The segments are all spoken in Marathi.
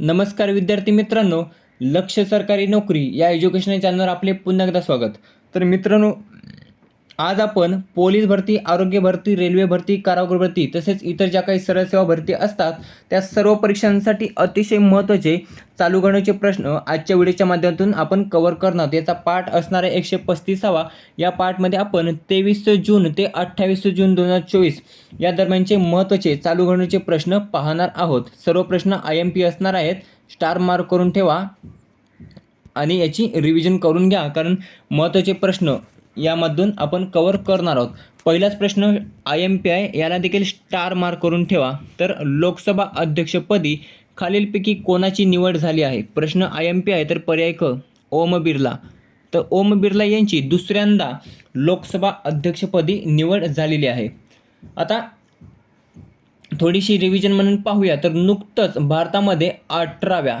नमस्कार विद्यार्थी मित्रांनो लक्ष सरकारी नोकरी या एज्युकेशन चॅनलवर आपले पुन्हा एकदा स्वागत. तर मित्रांनो आज आपण पोलीस भरती आरोग्य भरती रेल्वे भरती कारागृह भरती तसेच इतर ज्या काही सरळ सेवा भरती असतात त्या सर्व परीक्षांसाठी अतिशय महत्त्वाचे चालू घडण्याचे प्रश्न आजच्या व्हिडिओच्या माध्यमातून आपण कव्हर करणार याचा पाठ असणारा एकशे पस्तीसावा या पाठमध्ये आपण तेवीस जून ते अठ्ठावीस जून दोन हजार चोवीस या दरम्यानचे महत्त्वाचे चालू घडण्याचे प्रश्न पाहणार आहोत. सर्व प्रश्न आय एम पी असणार आहेत. स्टार मार्क करून ठेवा आणि याची रिव्हिजन करून घ्या. कारण महत्त्वाचे प्रश्न यामधून आपण कवर करणार आहोत. पहिलाच प्रश्न आय एम पी आय याला देखील स्टार मार्क करून ठेवा. तर लोकसभा अध्यक्षपदी खालीलपैकी कोणाची निवड झाली आहे? प्रश्न आय एम पी आय तर पर्याय क ओम बिर्ला. तर ओम बिर्ला यांची दुसऱ्यांदा लोकसभा अध्यक्षपदी निवड झालेली आहे. आता थोडीशी रिव्हिजन म्हणून पाहूया. तर नुकतंच भारतामध्ये अठराव्या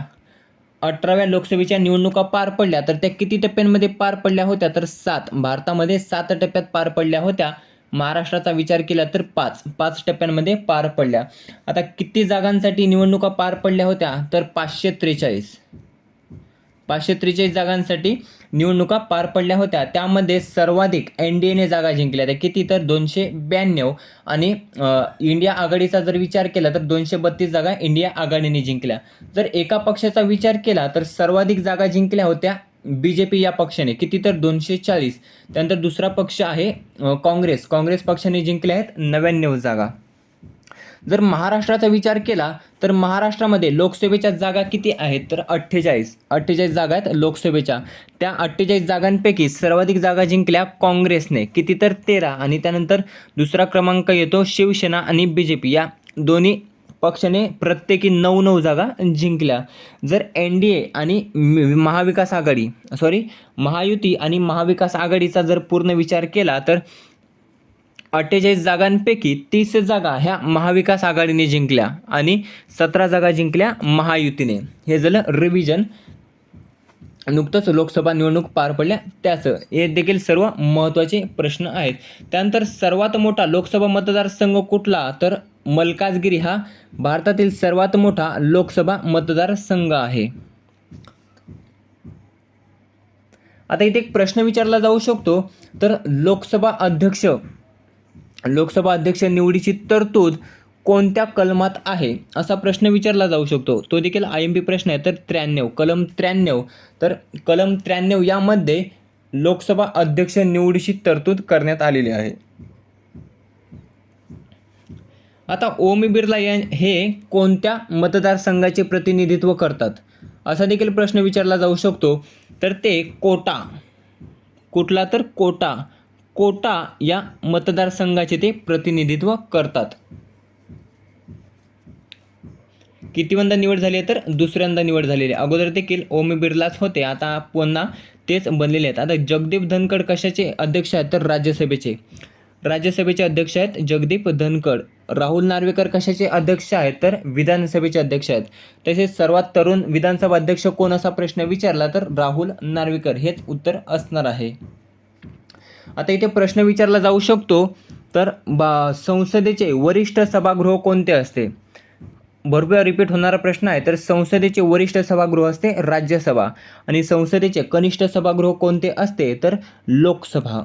अठराव्या लोकसभेच्या निवडणुका पार पडल्या तर त्या किती टप्प्यांमध्ये पार पडल्या होत्या? तर सात. भारतामध्ये सात टप्प्यात पार पडल्या होत्या. महाराष्ट्राचा विचार केला तर पाच. पाच टप्प्यांमध्ये पार पडल्या. आता किती जागांसाठी निवडणुका पार पडल्या होत्या? तर पाचशे त्रेचाळीस. पाचशे त्रेचाळीस जागांसाठी निवडणुका पार पडल्या होत्या. त्यामध्ये सर्वाधिक एन डी एने जागा जिंकल्या त्या. किती तर? दोनशे ब्याण्णव. आणि इंडिया आघाडीचा जर विचार केला तर दोनशे बत्तीस जागा इंडिया आघाडीने जिंकल्या. जर एका पक्षाचा विचार केला तर सर्वाधिक जागा जिंकल्या होत्या बी जे पी या पक्षाने. किती तर? दोनशे चाळीस. त्यानंतर दुसरा पक्ष आहे काँग्रेस. काँग्रेस पक्षाने जिंकल्या आहेत नव्याण्णव जागा. जर महाराष्ट्राचा विचार केला तर महाराष्ट्रामध्ये लोकसभेच्या जागा किती आहेत? तर अठ्ठेचाळीस. अठ्ठेचाळीस जागा आहेत लोकसभेच्या. त्या अठ्ठेचाळीस जागांपैकी सर्वाधिक जागा जिंकल्या काँग्रेसने. किती तर तेरा आणि त्यानंतर दुसरा क्रमांक येतो शिवसेना आणि बी जे पी या दोन्ही पक्षाने प्रत्येकी नऊ नऊ जागा जिंकल्या. जर एन डी ए आणि महाविकास आघाडी सॉरी महायुती आणि महाविकास आघाडीचा जर पूर्ण विचार केला तर अठ्ठेचाळीस जागांपैकी तीस जागा ह्या महाविकास आघाडीने जिंकल्या आणि सतरा जागा जिंकल्या महायुतीने. हे झालं रिव्हिजन नुकतंच लोकसभा निवडणूक पार पडल्या. त्याचं हे देखील सर्व महत्त्वाचे प्रश्न आहेत. त्यानंतर सर्वात मोठा लोकसभा मतदारसंघ कुठला? तर मलकाजगिरी हा भारतातील सर्वात मोठा लोकसभा मतदारसंघ आहे. आता इथे एक प्रश्न विचारला जाऊ शकतो. तर लोकसभा अध्यक्ष लोकसभा अध्यक्ष निवडीची तरतूद कोणत्या कलमात आहे असा प्रश्न विचारला जाऊ शकतो. तो देखील आय एम पी प्रश्न आहे. तर त्र्याण्णव कलम त्र्याण्णव. तर कलम त्र्याण्णव यामध्ये लोकसभा अध्यक्ष निवडीची तरतूद करण्यात आलेली आहे. आता ओम बिर्ला या हे कोणत्या मतदारसंघाचे प्रतिनिधित्व करतात असा देखील प्रश्न विचारला जाऊ शकतो. तर ते कोटा. कुठला तर कोटा. कोटा या मतदारसंघाचे ते प्रतिनिधित्व करतात. कितीवंदा निवड झाली आहे तर दुसऱ्यांदा निवड झालेली आहे. अगोदर देखील ओम बिर्लाच होते आता पुन्हा तेच बनलेले आहेत. आता जगदीप धनखड कशाचे अध्यक्ष आहेत तर राज्यसभेचे. राज्यसभेचे अध्यक्ष आहेत जगदीप धनखड. राहुल नार्वेकर कशाचे अध्यक्ष आहेत तर विधानसभेचे अध्यक्ष आहेत. तसेच सर्वात तरुण विधानसभा अध्यक्ष कोण असा प्रश्न विचारला तर राहुल नार्वेकर हेच उत्तर असणार आहे. आता इथे प्रश्न विचारला जाऊ शकतो. तर बा संसदेचे वरिष्ठ सभागृह कोणते असते? भरपूर रिपीट होणारा प्रश्न आहे. तर संसदेचे वरिष्ठ सभागृह असते राज्यसभा आणि संसदेचे कनिष्ठ सभागृह कोणते असते? तर लोकसभा.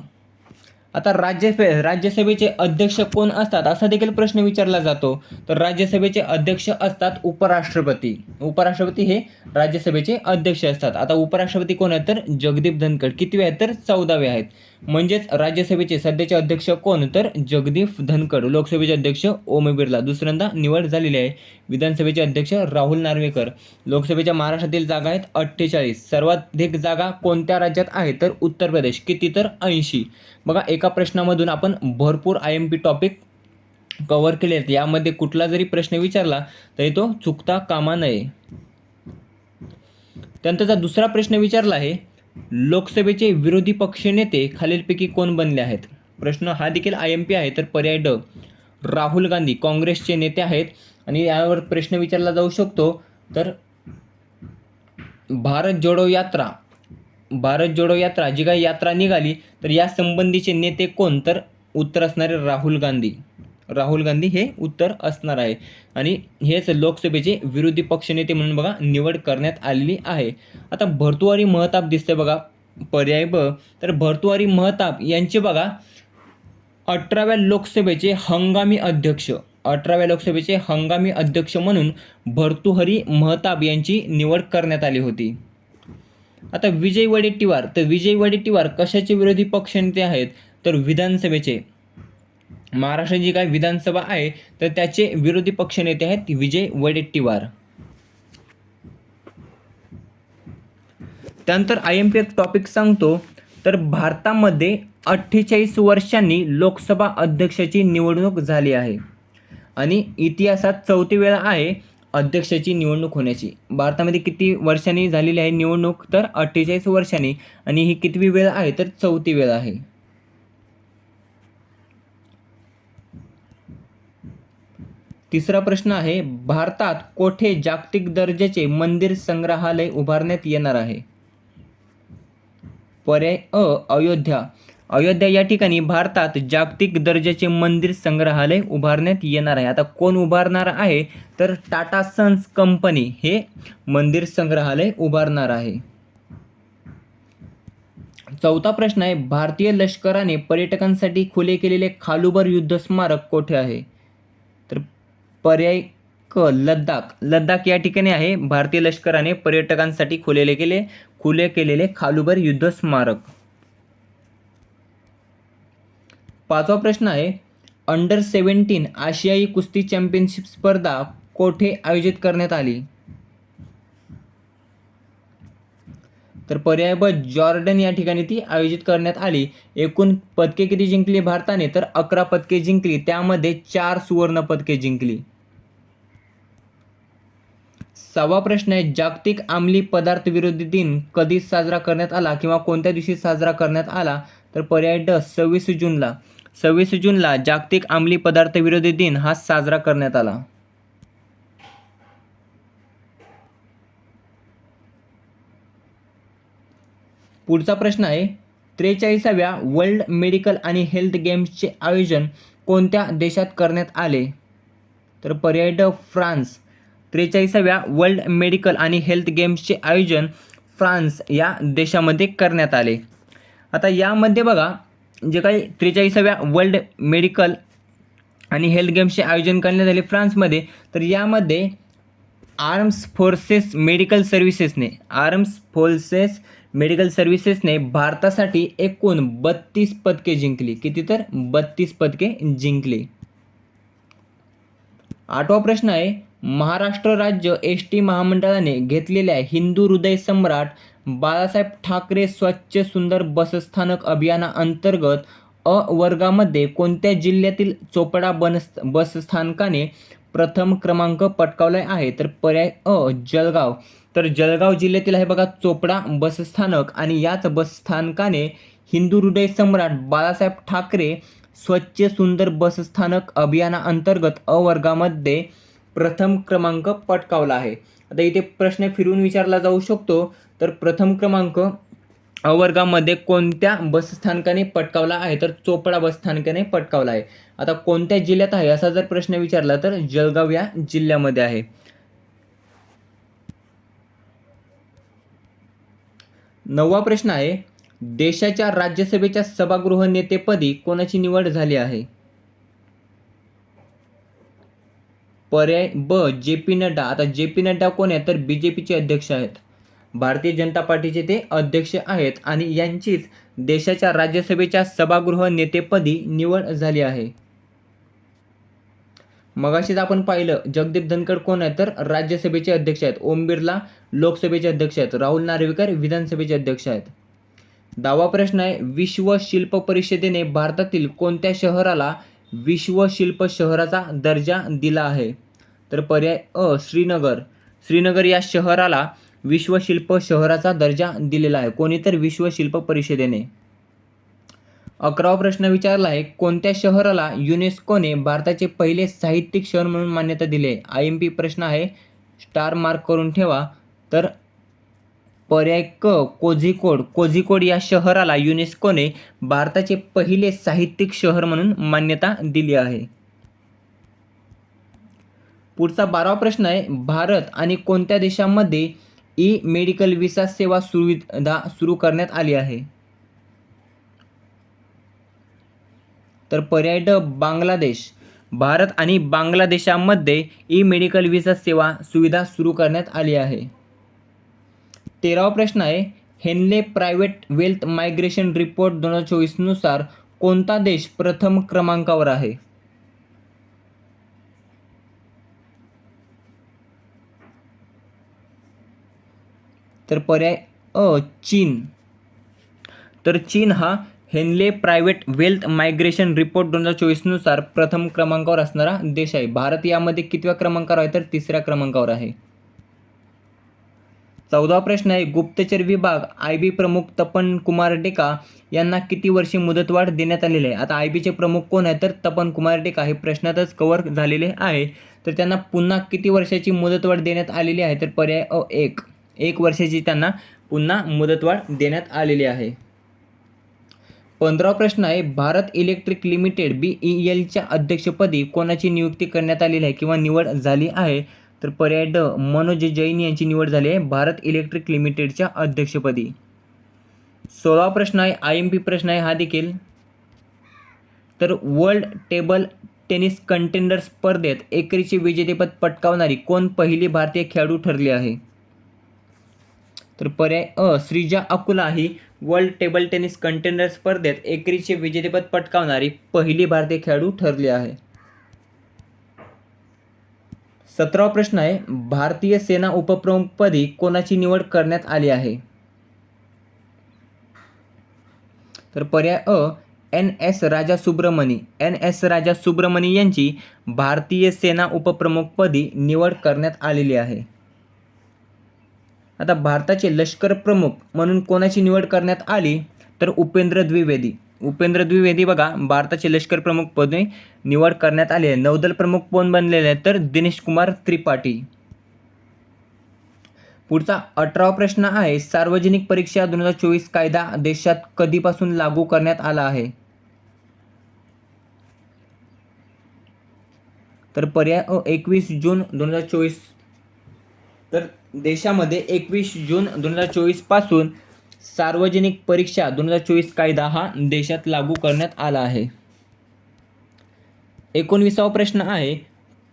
आता राज्य राज्यसभेचे अध्यक्ष कोण असतात? असा देखील प्रश्न विचारला जातो. तर राज्यसभेचे अध्यक्ष असतात उपराष्ट्रपती. उपराष्ट्रपती हे राज्यसभेचे अध्यक्ष असतात. आता उपराष्ट्रपती कोण आहेत? तर जगदीप धनखड. कितवे आहेत? तर चौदावे आहेत. म्हणजेच राज्यसभेचे सध्याचे अध्यक्ष कोण? तर जगदीप धनखड. लोकसभेचे अध्यक्ष ओम बिर्ला. दुसऱ्यांदा निवड झालेली आहे. विधानसभेचे अध्यक्ष राहुल नार्वेकर. लोकसभेच्या महाराष्ट्रातील जागा आहेत अठ्ठेचाळीस. सर्वाधिक जागा कोणत्या राज्यात आहे तर उत्तर प्रदेश. किती तर? ऐंशी. बघा एका प्रश्नामधून आपण भरपूर I M P topic cover केले आहेत. यामध्ये कुठला जरी प्रश्न विचारला तरी तो चुकता कामा नये. त्यानंतरचा दुसरा प्रश्न विचारला आहे. लोकसभेचे विरोधी पक्ष नेते खालीलपैकी कोण बनले आहेत? प्रश्न हा देखील आय एम पी आहे तर पर्याय ड. राहुल गांधी काँग्रेसचे नेते आहेत आणि यावर प्रश्न विचारला जाऊ शकतो. तर भारत जोडो यात्रा. भारत जोडो यात्रा जी काही यात्रा निघाली तर या संबंधीचे नेते कोण? तर उत्तर असणारे राहुल गांधी. राहुल गांधी हे उत्तर असणार आहे. आणि हेच लोकसभेचे विरोधी पक्षनेते म्हणून बघा निवड करण्यात आलेली आहे. आता भरतुवारी महताब दिसते बघा. पर्याय ब. तर भरतुवारी महताब यांचे बघा अठराव्या लोकसभेचे हंगामी अध्यक्ष. अठराव्या लोकसभेचे हंगामी अध्यक्ष म्हणून भर्तुहरी महताब यांची निवड करण्यात आली होती. आता विजय वडेट्टीवार तर विजय वडेट्टीवार कशाचे विरोधी पक्षनेते आहेत? तर विधानसभेचे. महाराष्ट्र जी काय विधानसभा आहे तर त्याचे विरोधी पक्षनेते आहेत विजय वडेट्टीवार. त्यानंतर आय एम पी एक टॉपिक सांगतो तर भारतामध्ये अठ्ठेचाळीस वर्षांनी लोकसभा अध्यक्षाची निवडणूक झाली आहे. आणि इतिहासात चौथी वेळा आहे अध्यक्षाची निवडणूक होण्याची. भारतामध्ये किती वर्षांनी झालेली आहे निवडणूक? तर अठ्ठेचाळीस वर्षांनी. आणि ही कितवी वेळ आहे? तर चौथी वेळ आहे. तिसरा प्रश्न आहे भारतात कोठे जागतिक दर्जाचे मंदिर संग्रहालय उभारण्यात येणार आहे? पर्याय अ अयोध्या. अयोध्या या ठिकाणी भारतात जागतिक दर्जाचे मंदिर संग्रहालय उभारण्यात येणार आहे. आता कोण उभारणार आहे? तर टाटा सन्स कंपनी हे मंदिर संग्रहालय उभारणार आहे. चौथा प्रश्न आहे भारतीय लष्कराने पर्यटकांसाठी खुले केलेले खालुबर युद्ध स्मारक कोठे आहे? पर्याय क लद्दाख. लद्दाख या ठिकाणी आहे. भारतीय लष्कराने पर्यटकांसाठी खुलेले केले खुले केलेले खालुबर युद्ध स्मारक. पाचवा प्रश्न आहे अंडर सेवन्टीन आशियाई कुस्ती चॅम्पियनशिप स्पर्धा कोठे आयोजित करण्यात आली? तर पर्याय ब जॉर्डन या ठिकाणी ती आयोजित करण्यात आली. एकूण पदके किती जिंकली भारताने? तर अकरा पदके जिंकली. त्यामध्ये चार सुवर्ण पदके जिंकली. सहावा प्रश्न आहे जागतिक अंमली पदार्थ विरोधी दिन कधी साजरा करण्यात आला किंवा कोणत्या दिवशी साजरा करण्यात आला? तर पर्याय ड सव्वीस जूनला. सव्वीस जूनला जागतिक अंमली पदार्थ विरोधी दिन हा साजरा करण्यात आला. पुढचा प्रश्न आहे त्रेचाळीसाव्या वर्ल्ड मेडिकल आणि हेल्थ गेम्सचे आयोजन कोणत्या देशात करण्यात आले? तर पर्याय ड फ्रान्स. त्रेचाळीसाव्या वर्ल्ड मेडिकल आणि हेल्थ गेम्सचे आयोजन फ्रान्स या देशामध्ये करण्यात आले. आता यामध्ये बघा जे काही त्रेचाळीसाव्या वर्ल्ड मेडिकल आणि हेल्थ गेम्सचे आयोजन करण्यात आले फ्रान्समध्ये तर यामध्ये आर्म्स फोर्सेस मेडिकल सर्व्हिसेसने आर्म्स फोर्सेस मेडिकल सर्व्हिसेसने भारतासाठी एकूण बत्तीस पदके जिंकली. किती तर? बत्तीस पदके जिंकली. आठवा प्रश्न आहे महाराष्ट्र राज्य एस टी महामंडळाने घेतलेल्या हिंदू हृदय सम्राट बाळासाहेब ठाकरे स्वच्छ सुंदर बसस्थानक अभियानाअंतर्गत अ वर्गामध्ये कोणत्या जिल्ह्यातील चोपडा बनस बसस्थानकाने प्रथम क्रमांक पटकावला आहे? तर पर्याय अ जळगाव. तर जळगाव जिल्ह्यातील आहे बघा चोपडा बसस्थानक आणि याच बसस्थानकाने हिंदू हृदय सम्राट बाळासाहेब ठाकरे स्वच्छ सुंदर बसस्थानक अभियानाअंतर्गत अ वर्गामध्ये प्रथम क्रमांक पटकावला आहे. आता इथे प्रश्न फिरून विचारला जाऊ शकतो. तर प्रथम क्रमांक अवर्गामध्ये कोणत्या बसस्थानकाने पटकावला आहे? तर चोपडा बसस्थानकाने पटकावला आहे. आता कोणत्या जिल्ह्यात आहे? असा जर प्रश्न विचारला तर जळगाव या जिल्ह्यामध्ये आहे. नववा प्रश्न आहे देशाच्या राज्यसभेच्या सभागृह नेतेपदी कोणाची निवड झाली आहे? पर्याय ब जे पी नड्डा. आता जे पी नड्डा कोण आहे तर बी जे पीचे अध्यक्ष आहेत. भारतीय जनता पार्टीचे ते अध्यक्ष आहेत आणि यांचीच देशाच्या राज्यसभेच्या सभागृह नेतेपदी निवड झाली आहे. मगाशीच आपण पाहिलं जगदीप धनखड कोण आहे तर राज्यसभेचे अध्यक्ष आहेत. ओम बिर्ला लोकसभेचे अध्यक्ष आहेत. राहुल नार्वेकर विधानसभेचे अध्यक्ष आहेत. दहावा प्रश्न आहे विश्व शिल्प परिषदेने भारतातील कोणत्या शहराला विश्व शिल्प शहराचा दर्जा दिला आहे? तर पर्याय अ श्रीनगर. श्रीनगर या शहराला विश्व शिल्प शहराचा दर्जा दिलेला आहे. कोणी तर विश्व शिल्प परिषदेने. अकरावा प्रश्न विचारला आहे कोणत्या शहराला युनेस्कोने भारताचे पहिले साहित्यिक शहर म्हणून मान्यता दिली आहे? आय एम पी प्रश्न आहे स्टार मार्क करून ठेवा. तर पर्याय क कोझिकोड कोझिकोड या शहराला युनेस्कोने भारताचे पहिले साहित्यिक शहर म्हणून मान्यता दिली आहे. पुढचा बारावा प्रश्न आहे भारत आणि कोणत्या देशामध्ये ई मेडिकल विसा सेवा सुविधा सुरू करण्यात आली आहे? तर पर्याय ड बांगलादेश. भारत आणि बांगलादेशामध्ये ई मेडिकल व्हिसा सेवा सुविधा सुरू करण्यात आली आहे. तेरावा प्रश्न आहे Henley private wealth migration report दोन हजार चोवीसनुसार कोणता देश प्रथम क्रमांकावर आहे? तर पर्याय अ चीन. तर चीन हा Henley private wealth migration report दोन हजार चोवीसनुसार प्रथम क्रमांकावर असणारा देश आहे. भारत यामध्ये कितव्या क्रमांकावर आहे तर तिसऱ्या क्रमांकावर आहे. चौदा प्रश्न आहे. गुप्तचर विभाग आय बी प्रमुख तपन कुमार डेका यांना किती वर्षे मुदतवाढ देण्यात आलेली आहे? आता आय बीचे प्रमुख कोण आहे तर तपन कुमार डेका हे प्रश्नातच कव्हर झालेले आहे. तर त्यांना पुन्हा किती वर्षाची मुदतवाढ देण्यात आलेली आहे? तर पर्याय अ एक. एक वर्षाची त्यांना पुन्हा मुदतवाढ देण्यात आलेली आहे. पंधरावा प्रश्न आहे. Bharat electric limited B E एलच्या अध्यक्षपदी कोणाची नियुक्ती करण्यात आलेली आहे किंवा निवड झाली आहे? तर पर्याय ड मनोज जैन यांची निवड झाली आहे. भारत इलेक्ट्रिक लिमिटेडच्या अध्यक्षपदी. सोळावा प्रश्न आहे. आय एम पी प्रश्न आहे. हा देखील. तर वर्ल्ड टेबल टेनिस कंटेंडर स्पर्धेत एकेरीचे विजेतेपद पटकावणारी कोण पहिली भारतीय खेळाडू ठरली आहे? तर पर्याय अ श्रीजा अकुला ही वर्ल्ड टेबल टेनिस कंटेनर स्पर्धेत एकरीचे विजेतेपद पटकावणारी पहिली भारतीय खेळाडू ठरली आहे. सतरावा प्रश्न आहे भारतीय सेना उपप्रमुखपदी कोणाची निवड करण्यात आली आहे? तर पर्याय अ N S Raja Subramani N S Raja Subramani यांची भारतीय सेना उपप्रमुखपदी निवड करण्यात आलेली आहे. आता भारताचे लष्कर प्रमुख म्हणून कोणाची निवड करण्यात आली? तर उपेंद्र द्विवेदी. उपेंद्र द्विवेदी बघा भारताचे लष्कर प्रमुख पदी निवड करण्यात आली. आहे नौदल प्रमुख कोण बनलेले आहेत? तर दिनेश कुमार त्रिपाठी. पुढचा अठरावा प्रश्न आहे सार्वजनिक परीक्षा दोन हजार चोवीस कायदा देशात कधीपासून लागू करण्यात आला आहे? तर पर्याय एकवीस जून दोन हजार चोवीस तर देशामध्ये एकवीस जून दोन हजार चोवीसपासून सार्वजनिक परीक्षा दोन हजार चोवीस कायदा हा देशात लागू करण्यात आला आहे. एकोणवीसावा प्रश्न आहे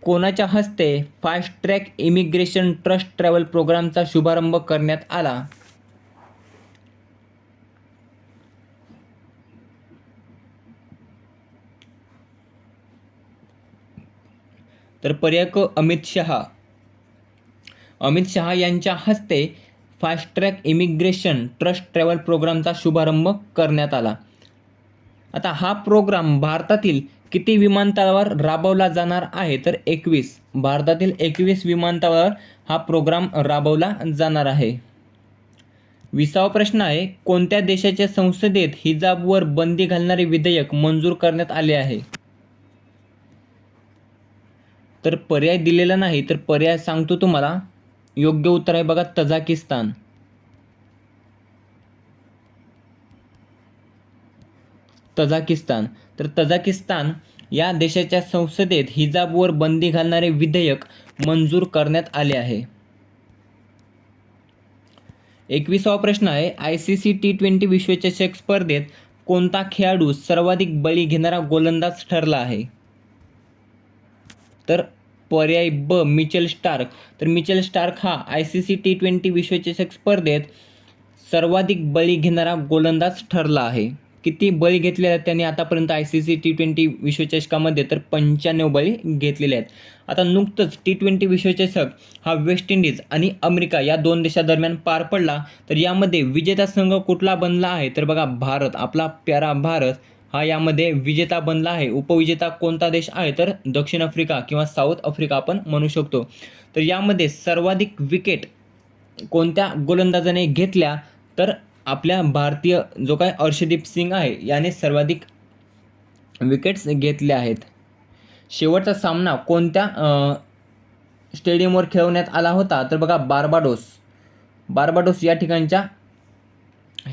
कोणाच्या हस्ते fast track immigration trust travel प्रोग्रामचा शुभारंभ करण्यात आला? तर पर्याय अमित शहा. अमित शहा यांच्या हस्ते fast track immigration trust travel प्रोग्रामचा शुभारंभ करण्यात आला. आता हा प्रोग्राम भारतातील किती विमानतळावर राबवला जाणार आहे तर एकवीस. भारतातील एकवीस विमानतळावर हा प्रोग्राम राबवला जाणार आहे. विसावा प्रश्न आहे कोणत्या देशाच्या संसदेत हिजाबवर बंदी घालणारे विधेयक मंजूर करण्यात आले आहे? तर पर्याय दिलेला नाही तर पर्याय सांगतो तुम्हाला. योग्य उत्तर आहे बघा तजाकिस्तान. तजाकिस्तान. तर तजाकिस्तान या देशाच्या संसदेत हिजाबवर बंदी घालणारे विधेयक मंजूर करण्यात आले आहे. एकविसावा प्रश्न आहे I C C T twenty विश्वचषक स्पर्धेत कोणता खेळाडू सर्वाधिक बळी घेणारा गोलंदाज ठरला आहे? तर पर्याय ब मिचेल स्टार्क. तर मिचेल स्टार्क हा I C C T twenty विश्वचषक स्पर्धेत सर्वाधिक बळी घेणारा गोलंदाज ठरला आहे. किती बळी घेतले आहेत त्यांनी आतापर्यंत I C C T twenty विश्वचषकामध्ये तर पंच्याण्णव बळी घेतलेले आहेत. आता नुकतंच टी ट्वेंटी विश्वचषक हा वेस्ट इंडिज आणि अमेरिका या दोन देशादरम्यान पार पडला. तर यामध्ये विजेता संघ कुठला बनला आहे? तर बघा भारत आपला प्यारा भारत. हा यामध्ये विजेता बनला आहे. उपविजेता कोणता देश आहे? तर दक्षिण आफ्रिका किंवा साऊथ आफ्रिका आपण म्हणू शकतो. तर यामध्ये सर्वाधिक विकेट कोणत्या गोलंदाजाने घेतल्या? तर आपल्या भारतीय जो काय अर्षदीप सिंग आहे याने सर्वाधिक विकेट्स घेतल्या आहेत. शेवटचा सामना कोणत्या स्टेडियमवर खेळवण्यात आला होता? तर बघा बार्बाडोस. बार्बाडोस या ठिकाणच्या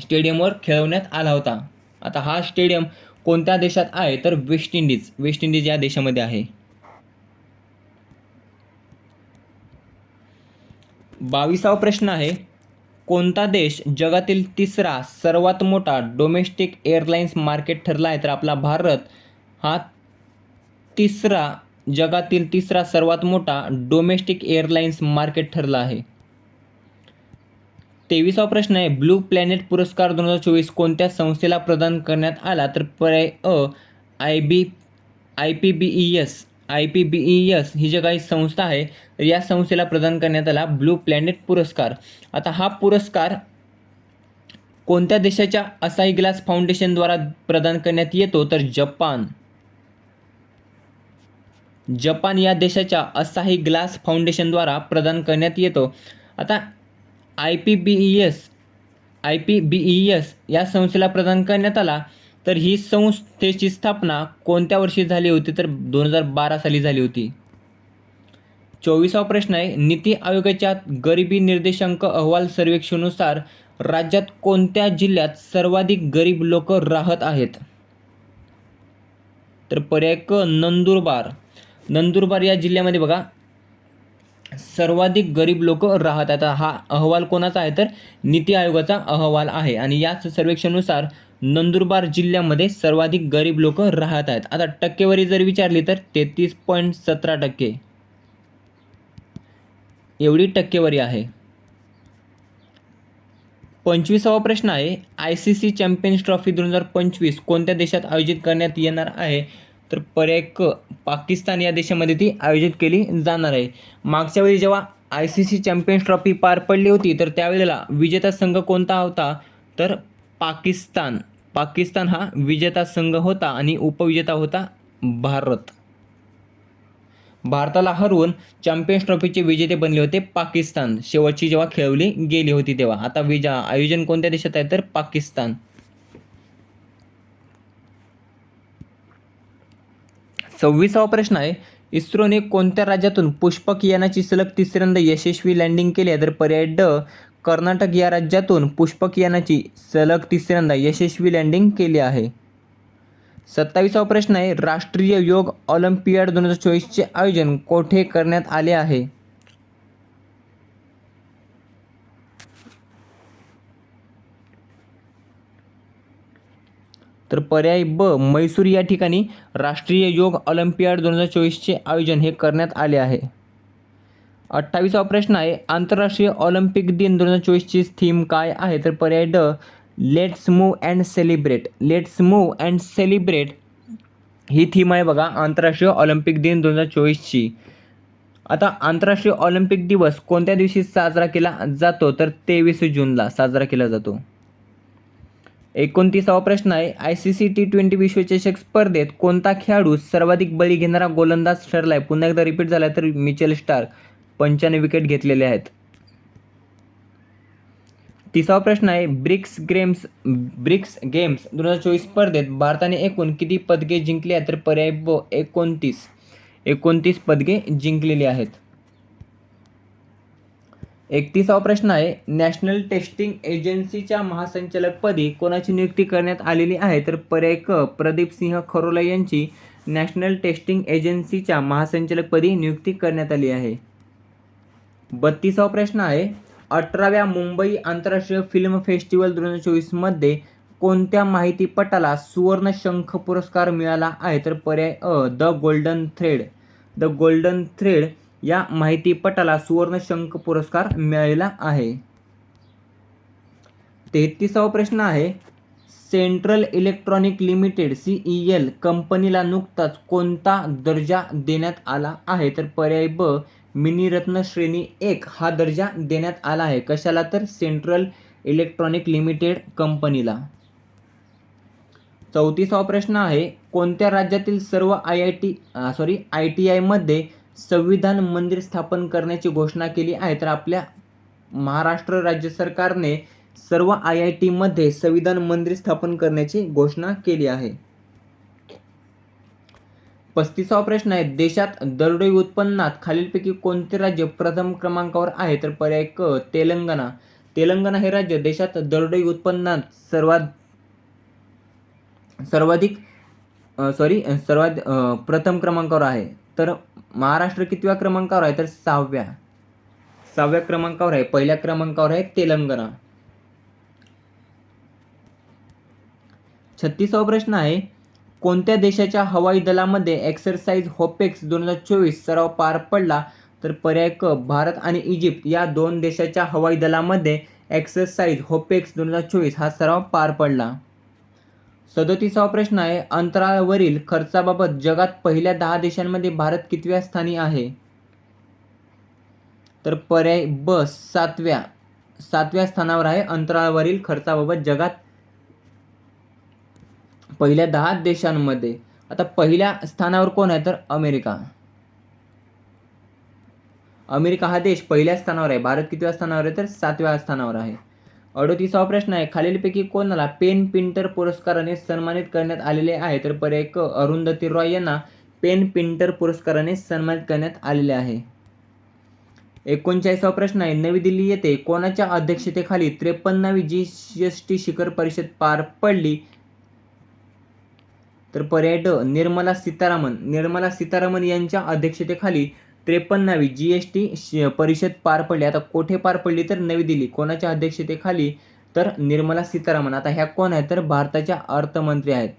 स्टेडियमवर खेळवण्यात आला होता. आता हा स्टेडियम कोणत्या देशात आहे तर वेस्ट इंडिज वेस्ट इंडिज या देशामध्ये आहे. बावीसावा प्रश्न आहे कोणता देश जगातील तिसरा सर्वात मोठा डोमेस्टिक एअरलाइन्स मार्केट ठरला आहे? तर आपला भारत हा तिसरा जगातील तिसरा सर्वात मोठा डोमेस्टिक एअरलाइन्स मार्केट ठरला आहे. तेवीसावा प्रश्न आहे ब्लू प्लॅनेट पुरस्कार दोन हजार चोवीस कोणत्या संस्थेला प्रदान करण्यात आला? तर पर्याय अ I B I P B E S I P B E S ही जी काही संस्था आहे तर या संस्थेला प्रदान करण्यात आला ब्लू प्लॅनेट पुरस्कार. आता हा पुरस्कार कोणत्या देशाच्या असाई ग्लास फाउंडेशनद्वारा प्रदान करण्यात येतो? तर जपान. जपान या देशाच्या असाही ग्लास फाउंडेशनद्वारा प्रदान करण्यात येतो. आता I P B E S I P B E S या संस्थेला प्रदान करण्यात आला. तर ही संस्थेची स्थापना कोणत्या वर्षी झाली होती? तर दोन हजार बारा साली झाली होती. चोवीसावा प्रश्न आहे नीती आयोगाच्या गरिबी निर्देशांक अहवाल सर्वेक्षणानुसार राज्यात कोणत्या जिल्ह्यात सर्वाधिक गरीब लोक राहत आहेत? तर पर्याय क नंदुरबार. नंदुरबार या जिल्ह्यामध्ये बघा सर्वाधिक गरीब लोक राहत आहेत हा अहवाल कोणाचा आहे? तर नीती आयोगाचा अहवाल आहे. आणि याच सर्वेक्षणानुसार नंदुरबार जिल्ह्यामध्ये सर्वाधिक गरीब लोक राहत आहेत. आता टक्केवारी जर विचारली तर तेहतीस पॉईंट सतरा टक्के. एवढी टक्केवारी आहे. पंचवीसावा प्रश्न आहे. I C C champions trophy दोन हजार पंचवीस कोणत्या देशात आयोजित करण्यात येणार आहे? तर पर्याय क पाकिस्तान या देशामध्ये ती आयोजित केली जाणार आहे. मागच्या वेळी जेव्हा I C C champions trophy पार पडली होती तर त्यावेळेला विजेता संघ कोणता होता? तर पाकिस्तान. पाकिस्तान हा विजेता संघ होता आणि उपविजेता होता भारत. भारताला हरवून चॅम्पियन्स ट्रॉफीचे विजेते बनले होते पाकिस्तान. शेवटची जेव्हा खेळवली गेली होती तेव्हा. आता विजा आयोजन कोणत्या देशात आहे? तर पाकिस्तान. सव्वीसावा प्रश्न आहे. इस्रोने कोणत्या राज्यातून पुष्पक यानाची सलग तिसऱ्यांदा यशस्वी लँडिंग केली आहे? तर पर्याय ड कर्नाटक या राज्यातून पुष्पक यानाची सलग तिसऱ्यांदा यशस्वी लँडिंग केली आहे. सत्तावीसावा प्रश्न आहे. राष्ट्रीय योग ऑलिम्पियाड दोन हजार चोवीसचे आयोजन कोठे करण्यात आले आहे? तर पर्याय ब मैसूर या ठिकाणी राष्ट्रीय योग ऑलिम्पियाड दोन हजार चोवीसचे आयोजन हे करण्यात आले आहे. अठ्ठावीसावा प्रश्न आहे आंतरराष्ट्रीय ऑलिम्पिक दिन दोन हजार चोवीसची थीम काय आहे? तर पर्याय ड let's move and celebrate. Let's move and celebrate he theme आहे बघा आंतरराष्ट्रीय ऑलिम्पिक दिन दोन हजार चोवीसची. आता आंतरराष्ट्रीय ऑलिम्पिक दिवस कोणत्या दिवशी साजरा केला जातो? तर तेवीस जूनला साजरा केला जातो. एकोणतीसावा प्रश्न आहे I C C T twenty विश्वचषक स्पर्धेत कोणता खेळाडू सर्वाधिक बळी घेणारा गोलंदाज ठरला आहे पुन्हा एकदा रिपीट झाला तर मिचेल स्टार्क पंच्याण्णव विकेट घेतलेले आहेत. तिसावा प्रश्न आहे ब्रिक्स गेम्स ब्रिक्स गेम्स दोन हजार चोवीस स्पर्धेत भारताने एकूण किती पदके जिंकली आहेत? तर पर्याय ब एकोणतीस. एकोणतीस पदके जिंकलेली आहेत. एकतीसावा प्रश्न आहे नॅशनल टेस्टिंग एजन्सीच्या महासंचालकपदी कोणाची नियुक्ती करण्यात आलेली आहे? तर पर्याय क प्रदीप सिंह खरोला यांची नॅशनल टेस्टिंग एजन्सीच्या महासंचालकपदी नियुक्ती करण्यात आली आहे. बत्तीसावा प्रश्न आहे अठराव्या मुंबई आंतरराष्ट्रीय फिल्म फेस्टिवल दोन हजार चोवीसमध्ये कोणत्या माहितीपटाला सुवर्ण शंख पुरस्कार मिळाला आहे? तर पर्याय अ the golden thread. The golden thread या माहितीपटाला सुवर्णशंख पुरस्कार मिळालेला आहे. तेहतीसावा प्रश्न आहे central electronic limited C E L कंपनीला नुकताच कोणता दर्जा देण्यात आला आहे? तर पर्याय ब मिनीरत्न श्रेणी एक हा दर्जा देण्यात आला आहे. कशाला तर? सेंट्रल इलेक्ट्रॉनिक लिमिटेड कंपनीला. चौतीसावा प्रश्न आहे कोणत्या राज्यातील सर्व I I T sorry I T आयमध्ये संविधान मंदिर स्थापन करण्याची घोषणा केली आहे. तर आपल्या महाराष्ट्र राज्य सरकारने सर्व आय आय टीमध्ये संविधान मंदिर स्थापन करण्याची घोषणा केली आहे. पस्तीसावा प्रश्न आहे देशात दरडोई उत्पन्नात खालीलपैकी कोणते राज्य प्रथम क्रमांकावर आहे? तर पर्याय क तेलंगणा. तेलंगणा हे राज्य देशात दरडोई उत्पन्नात सर्वात सर्वाधिक सॉरी सर्वात प्रथम क्रमांकावर आहे. तर महाराष्ट्र कितव्या क्रमांकावर आहे? तर सहाव्या. सहाव्या क्रमांकावर आहे. पहिल्या क्रमांकावर आहे तेलंगणा. छत्तीसावा प्रश्न आहे कोणत्या देशाच्या हवाई दलामध्ये एक्सरसाइज होपेक्स दोन हजार चोवीस सराव पार पडला? तर पर्याय क भारत आणि इजिप्त या दोन देशाच्या हवाई दलामध्ये एक्सरसाइज होपेक्स दोन हजार चोवीस हा सराव पार पडला. सदोतीसावा प्रश्न आहे अंतराळवरील खर्चाबाबत जगात पहिल्या दहा देशांमध्ये भारत कितव्या स्थानी आहे? तर पर्याय ब सातव्या. सातव्या स्थानावर आहे अंतराळवरील खर्चाबाबत जगात पहिल्या दहा देशांमध्ये. आता पहिल्या स्थानावर कोण आहे? तर अमेरिका. अमेरिका हा देश पहिल्या स्थानावर आहे भारत कितव्या स्थानावर आहे? तर सातव्या स्थानावर आहे. अडोतीसावा प्रश्न आहे. खालीलपैकी कोणाला पेन पिंटर पुरस्काराने सन्मानित करण्यात आलेले आहे? तर पर्याय क अरुंधती रॉय यांना पेन पिंटर पुरस्काराने सन्मानित करण्यात आलेले आहे. एकोणचाळीसावा प्रश्न आहे. नवी दिल्ली येथे कोणाच्या अध्यक्षतेखाली त्रेपन्नावी जी एस टी शिखर परिषद पार पडली? तर पर्याय ड निर्मला सीतारामन. निर्मला सीतारामन यांच्या अध्यक्षतेखाली त्रेपन्नावी जी एस टी परिषद पार पडली. आता कोठे पार पडली तर नवी दिल्ली. कोणाच्या अध्यक्षतेखाली? तर निर्मला सीतारामन. आता ह्या कोण आहेत? तर भारताच्या अर्थमंत्री आहेत.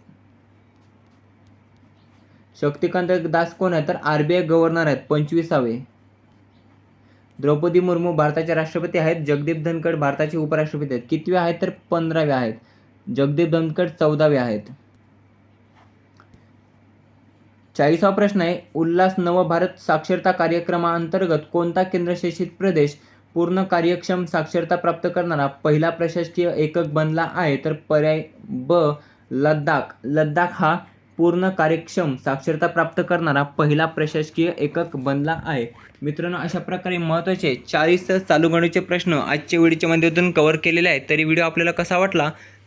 शक्तिकांत दास कोण आहेत? तर आरबीआय गव्हर्नर आहेत. पंचवीसावे. द्रौपदी मुर्मू भारताचे राष्ट्रपती आहेत. जगदीप धनखड भारताचे उपराष्ट्रपती आहेत. कितव्या आहेत? तर पंधराव्या आहेत. जगदीप धनखड चौदाव्या आहेत. चाळीसावा प्रश्न आहे उल्हास नवभारत साक्षरता कार्यक्रमाअंतर्गत कोणता केंद्रशासित प्रदेश पूर्ण कार्यक्षम साक्षरता प्राप्त करणारा पहिला प्रशासकीय एकक बनला आहे? तर पर्याय ब लद्दाख. लद्दाख हा पूर्ण कार्यक्षम साक्षरता प्राप्त करणारा पहिला प्रशासकीय एकक बनला आहे. मित्रांनो अशा प्रकारे महत्त्वाचे चाळीस चालू गणूचे प्रश्न आजच्या व्हिडिओच्या माध्यमातून कव्हर केलेले आहेत. तरी व्हिडिओ आपल्याला कसा वाटला?